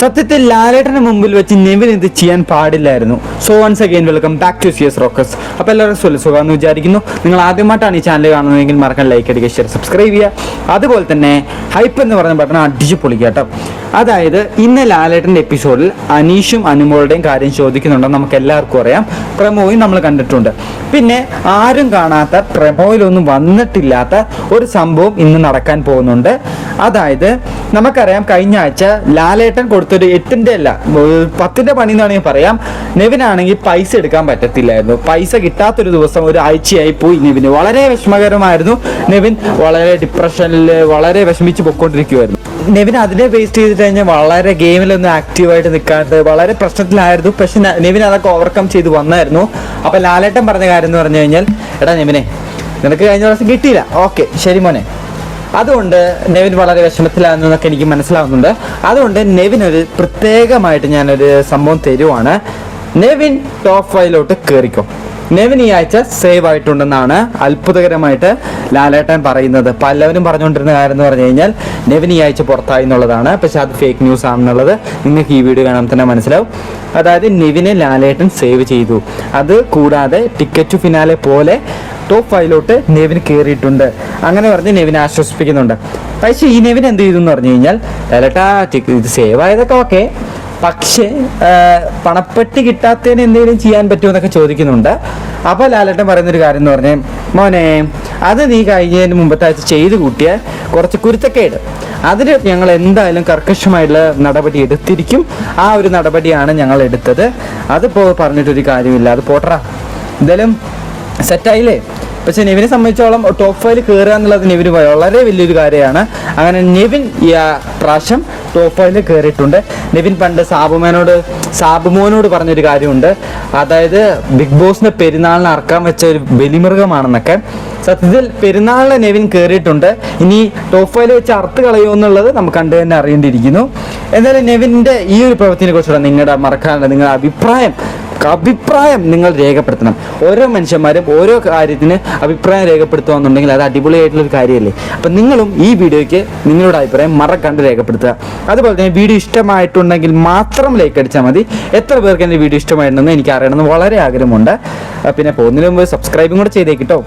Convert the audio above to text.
സത്യത്തിൽ ലാലേട്ടന് മുമ്പിൽ വെച്ച് നെവിൻ ഇത് ചെയ്യാൻ പാടില്ലായിരുന്നു. So once again welcome back to C S rocks അപ്പോൾ എല്ലാവരും സുല സുഖമെന്ന് വിചാരിക്കുന്നു. നിങ്ങൾ ആദ്യമായിട്ടാണ് ഈ ചാനൽ കാണുന്നതെങ്കിൽ മറക്കാൻ ലൈക്ക് അടിക്കുക ഷെയർ സബ്സ്ക്രൈബ് ചെയ്യുക. അതുപോലെ തന്നെ ഹൈപ്പ് എന്ന് പറഞ്ഞ ബട്ടൺ അടിച്ച് പൊളിക്കാട്ടോ കേട്ടോ. അതായത് ഇന്ന് ലാലേട്ടന്റെ എപ്പിസോഡിൽ അനീഷും അനുമോളുടെയും കാര്യം ചോദിക്കുന്നുണ്ടോ. നമുക്ക് എല്ലാവർക്കും അറിയാം. പ്രമോയും നമ്മൾ കണ്ടിട്ടുണ്ട്. പിന്നെ ആരും കാണാത്ത പ്രമോയിലൊന്നും വന്നിട്ടില്ലാത്ത ഒരു സംഭവം ഇന്ന് നടക്കാൻ പോകുന്നുണ്ട്. അതായത് നമുക്കറിയാം കഴിഞ്ഞ ആഴ്ച ലാലേട്ടൻ കൊടുത്തൊരു എട്ടിന്റെ അല്ല പത്തിന്റെ പണി എന്ന് വേണമെങ്കിൽ പറയാം. നെവിനാണെങ്കിൽ പൈസ എടുക്കാൻ പറ്റത്തില്ലായിരുന്നു. പൈസ കിട്ടാത്തൊരു ദിവസം ഒരു ആഴ്ചയായി പോയി നെവിന്. വളരെ വിഷമകരമായിരുന്നു. നെവിൻ വളരെ ഡിപ്രഷനിൽ വളരെ വിഷമിച്ച് പൊയ്ക്കൊണ്ടിരിക്കുമായിരുന്നു നെവിൻ അതിനെ ബേസ് ചെയ്തിട്ട് കഴിഞ്ഞാൽ വളരെ ഗെയിമിലൊന്നും ആക്റ്റീവായിട്ട് നിൽക്കാണ്ട് വളരെ പ്രശ്നത്തിലായിരുന്നു. പക്ഷെ നെവിൻ അതൊക്കെ ഓവർകം ചെയ്ത് വന്നായിരുന്നു. അപ്പൊ ലാലേട്ടൻ പറഞ്ഞ കാര്യം എന്ന് പറഞ്ഞു കഴിഞ്ഞാൽ എടാ നെവിനെ നിനക്ക് കഴിഞ്ഞ പ്രാവശ്യം കിട്ടിയില്ല. ഓക്കെ ശരി മോനെ. അതുകൊണ്ട് നെവിൻ വളരെ വിഷമത്തിലാണെന്നൊക്കെ എനിക്ക് മനസ്സിലാവുന്നുണ്ട്. അതുകൊണ്ട് നെവിൻ ഒരു പ്രത്യേകമായിട്ട് ഞാനൊരു സംഭവം തരുവാണ്. നെവിൻ ടോപ്പ് ഫൈവിലോട്ട് കയറിക്കോ നെവിൻ ഈ ആഴ്ച സേവ് ആയിട്ടുണ്ടെന്നാണ് അത്ഭുതകരമായിട്ട് ലാലേട്ടൻ പറയുന്നത്. പലവരും പറഞ്ഞുകൊണ്ടിരുന്ന കാര്യം എന്ന് പറഞ്ഞു കഴിഞ്ഞാൽ നെവിൻ ഈ ആഴ്ച പുറത്തായി എന്നുള്ളതാണ്. പക്ഷെ അത് ഫേക്ക് ന്യൂസ് ആണെന്നുള്ളത് നിങ്ങൾക്ക് ഈ വീഡിയോ കാണാൻ തന്നെ മനസ്സിലാവും. അതായത് നെവിനെ ലാലേട്ടൻ സേവ് ചെയ്തു. അത് കൂടാതെ ടിക്കറ്റ് ഫിനാലെ പോലെ ടോപ്പ് ഫൈവിലോട്ട് നെവിന് കയറിയിട്ടുണ്ട് അങ്ങനെ പറഞ്ഞ് നെവിനെ ആശ്വസിപ്പിക്കുന്നുണ്ട്. പക്ഷേ ഈ നെവിൻ എന്ത് ചെയ്തു എന്ന് പറഞ്ഞു കഴിഞ്ഞാൽ ലാലേട്ടാ ഇത് സേവ് ആയതൊക്കെ ഓക്കെ പക്ഷേ പണപ്പെട്ടി കിട്ടാത്തതിന് എന്തെങ്കിലും ചെയ്യാൻ പറ്റുമോ എന്നൊക്കെ ചോദിക്കുന്നുണ്ട്. അപ്പോൾ ലാലേട്ടൻ പറയുന്നൊരു കാര്യം എന്ന് പറഞ്ഞാൽ മോനെ അത് നീ കഴിഞ്ഞതിന് മുമ്പത്തെ ആഴ്ച ചെയ്ത് കൂട്ടിയ കുറച്ച് കുരുത്തക്കേട്. അതിന് ഞങ്ങൾ എന്തായാലും കർക്കശമായിട്ടുള്ള നടപടി എടുത്തിരിക്കും. ആ ഒരു നടപടിയാണ് ഞങ്ങൾ എടുത്തത്. അതിപ്പോൾ പറഞ്ഞിട്ടൊരു കാര്യമില്ല. അത് പോട്ടറ. എന്തായാലും സെറ്റായില്ലേ? പക്ഷേ നെവിനെ സംബന്ധിച്ചോളം ടോപ്പ് ഫൈവ് കയറുക എന്നുള്ളത് നെവിന് വളരെ വലിയൊരു കാര്യമാണ്. അങ്ങനെ നെവിൻ ഈ പ്രാവശ്യം ടോപ്പ് ഫൈവിൽ കയറിയിട്ടുണ്ട് നെവിൻ പണ്ട് സാബുമോനോട് സാബുമോനോട് പറഞ്ഞൊരു കാര്യമുണ്ട്. അതായത് ബിഗ് ബോസിന്റെ പെരുന്നാളിന് അറക്കാൻ വെച്ച ഒരു ബലിമൃഗമാണെന്നൊക്കെ. സത്യത്തിൽ പെരുന്നാളിന് നെവിൻ കയറിയിട്ടുണ്ട് ഇനി ടോപ്പ് ഫൈവിൽ വെച്ച് അറുത്ത് കളയുമോ എന്നുള്ളത് നമുക്ക് കണ്ടു തന്നെ അറിയേണ്ടിയിരിക്കുന്നു. എന്തായാലും നെവിന്റെ ഈ ഒരു പ്രവൃത്തിനെ കുറിച്ചുള്ള നിങ്ങളുടെ മറക്കാനുള്ള നിങ്ങളുടെ അഭിപ്രായം അഭിപ്രായം നിങ്ങൾ രേഖപ്പെടുത്തണം. ഓരോ മനുഷ്യന്മാരും ഓരോ കാര്യത്തിന് അഭിപ്രായം രേഖപ്പെടുത്തുകയെന്നുണ്ടെങ്കിൽ അത് അടിപൊളിയായിട്ടുള്ള ഒരു കാര്യമല്ലേ? അപ്പം നിങ്ങളും ഈ വീഡിയോയ്ക്ക് നിങ്ങളുടെ അഭിപ്രായം മറക്കാണ്ട് രേഖപ്പെടുത്തുക. അതുപോലെ തന്നെ വീഡിയോ ഇഷ്ടമായിട്ടുണ്ടെങ്കിൽ മാത്രം ലൈക്ക് അടിച്ചാൽ മതി. എത്ര പേർക്ക് എന്റെ വീഡിയോ ഇഷ്ടമായിട്ടുണ്ടെന്ന് എനിക്ക് അറിയണമെന്ന് വളരെ ആഗ്രഹമുണ്ട്. പിന്നെ പോകുന്നതിന് മുമ്പ് സബ്സ്ക്രൈബും കൂടെ ചെയ്തേക്കിട്ടോ